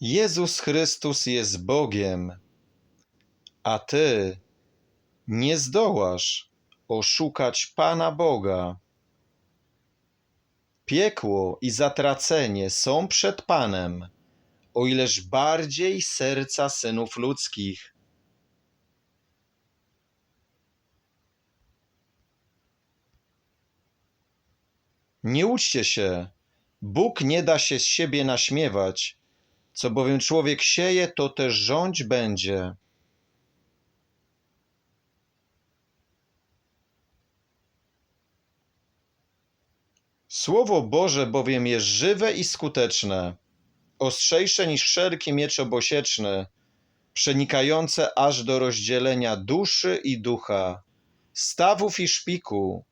Jezus Chrystus jest Bogiem, a ty nie zdołasz oszukać Pana Boga. Piekło i zatracenie są przed Panem, o ileż bardziej serca synów ludzkich. Nie łudźcie się, Bóg nie da się z siebie naśmiewać, co bowiem człowiek sieje, to też rządź będzie. Słowo Boże bowiem jest żywe i skuteczne, ostrzejsze niż wszelki miecz obosieczny, przenikające aż do rozdzielenia duszy i ducha, stawów i szpiku,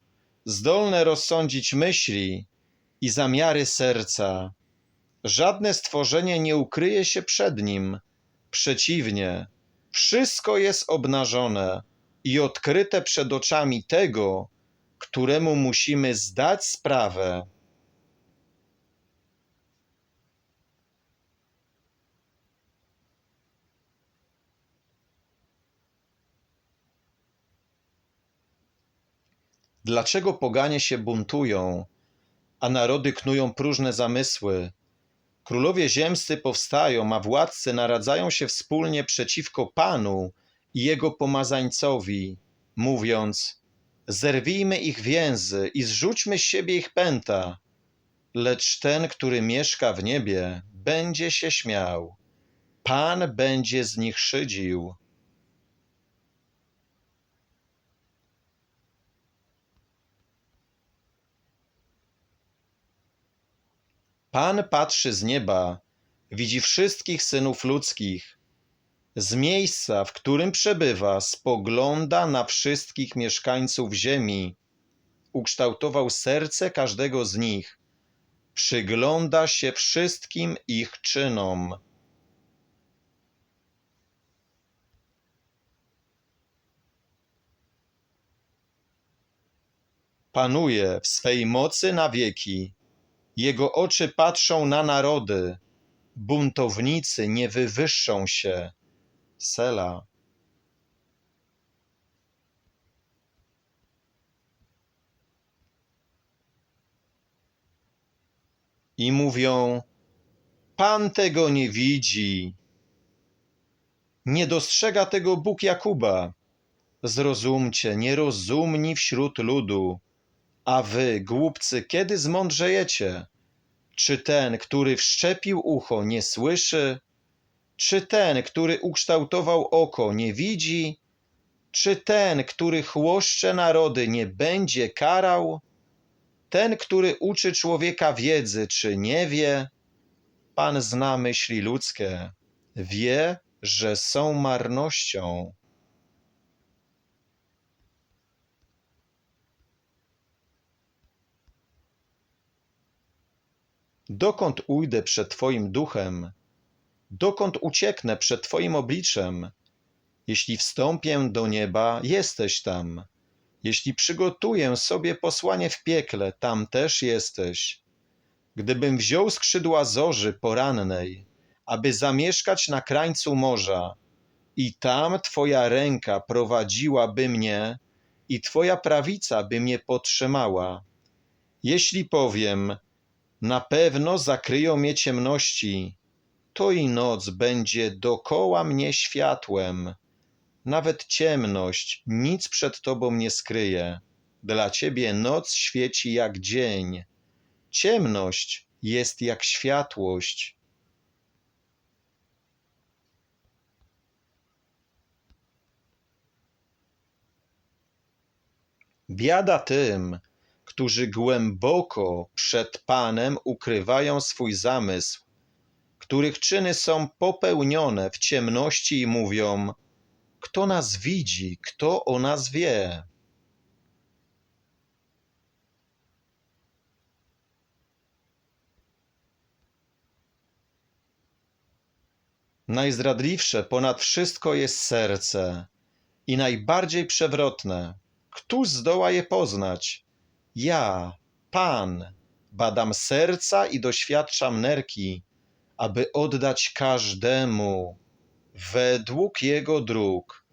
zdolne rozsądzić myśli i zamiary serca. Żadne stworzenie nie ukryje się przed nim. Przeciwnie, wszystko jest obnażone i odkryte przed oczami tego, któremu musimy zdać sprawę. Dlaczego poganie się buntują, a narody knują próżne zamysły? Królowie ziemscy powstają, a władcy naradzają się wspólnie przeciwko Panu i Jego pomazańcowi, mówiąc: Zerwijmy ich więzy i zrzućmy z siebie ich pęta. Lecz ten, który mieszka w niebie, będzie się śmiał. Pan będzie z nich szydził. Pan patrzy z nieba, widzi wszystkich synów ludzkich. Z miejsca, w którym przebywa, spogląda na wszystkich mieszkańców ziemi. Ukształtował serce każdego z nich. Przygląda się wszystkim ich czynom. Panuje w swej mocy na wieki. Jego oczy patrzą na narody. Buntownicy nie wywyższą się. Sela. I mówią: Pan tego nie widzi. Nie dostrzega tego Bóg Jakuba. Zrozumcie, nierozumni wśród ludu. A wy, głupcy, kiedy zmądrzejecie? Czy ten, który wszczepił ucho, nie słyszy? Czy ten, który ukształtował oko, nie widzi? Czy ten, który chłoszcze narody, nie będzie karał? Ten, który uczy człowieka wiedzy, czy nie wie? Pan zna myśli ludzkie, wie, że są marnością. Dokąd ujdę przed Twoim duchem? Dokąd ucieknę przed Twoim obliczem? Jeśli wstąpię do nieba, jesteś tam. Jeśli przygotuję sobie posłanie w piekle, tam też jesteś. Gdybym wziął skrzydła zorzy porannej, aby zamieszkać na krańcu morza, i tam Twoja ręka prowadziłaby mnie, i Twoja prawica by mnie podtrzymała. Jeśli powiem, na pewno zakryją mnie ciemności, to i noc będzie dokoła mnie światłem. Nawet ciemność nic przed Tobą nie skryje. Dla Ciebie noc świeci jak dzień. Ciemność jest jak światłość. Biada tym, którzy głęboko przed Panem ukrywają swój zamysł, których czyny są popełnione w ciemności i mówią: Kto nas widzi, kto o nas wie? Najzdradliwsze ponad wszystko jest serce i najbardziej przewrotne. Któż zdoła je poznać? Ja, Pan, badam serca i doświadczam nerki, aby oddać każdemu według jego dróg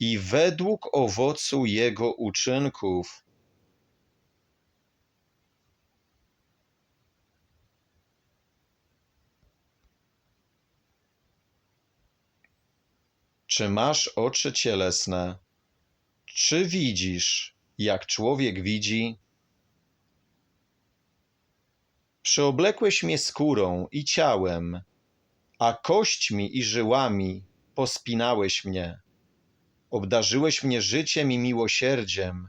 i według owocu jego uczynków. Czy masz oczy cielesne? Czy widzisz, jak człowiek widzi? Przyoblekłeś mnie skórą i ciałem, a kośćmi i żyłami pospinałeś mnie. Obdarzyłeś mnie życiem i miłosierdziem,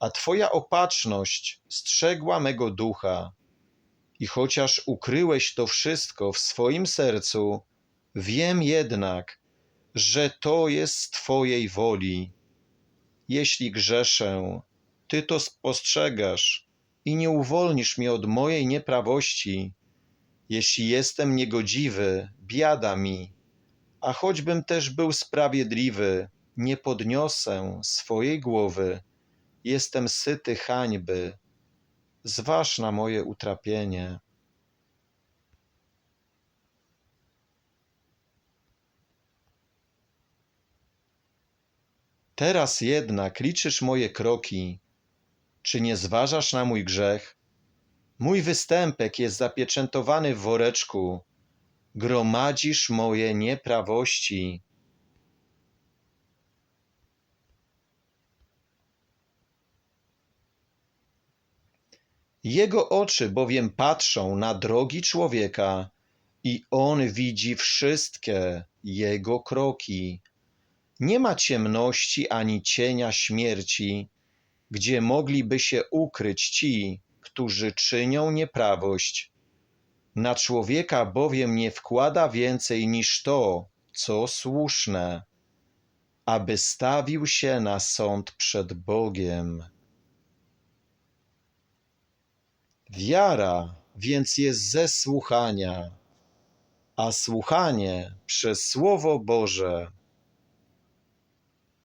a Twoja opatrzność strzegła mego ducha. I chociaż ukryłeś to wszystko w swoim sercu, wiem jednak, że to jest z Twojej woli. Jeśli grzeszę, Ty to spostrzegasz i nie uwolnisz mnie od mojej nieprawości. Jeśli jestem niegodziwy, biada mi, a choćbym też był sprawiedliwy, nie podniosę swojej głowy. Jestem syty hańby. Zważ na moje utrapienie. Teraz jednak liczysz moje kroki. Czy nie zważasz na mój grzech? Mój występek jest zapieczętowany w woreczku. Gromadzisz moje nieprawości. Jego oczy bowiem patrzą na drogi człowieka i on widzi wszystkie jego kroki. Nie ma ciemności ani cienia śmierci, gdzie mogliby się ukryć ci, którzy czynią nieprawość. Na człowieka bowiem nie wkłada więcej niż to, co słuszne, aby stawił się na sąd przed Bogiem. Wiara więc jest ze słuchania, a słuchanie przez Słowo Boże.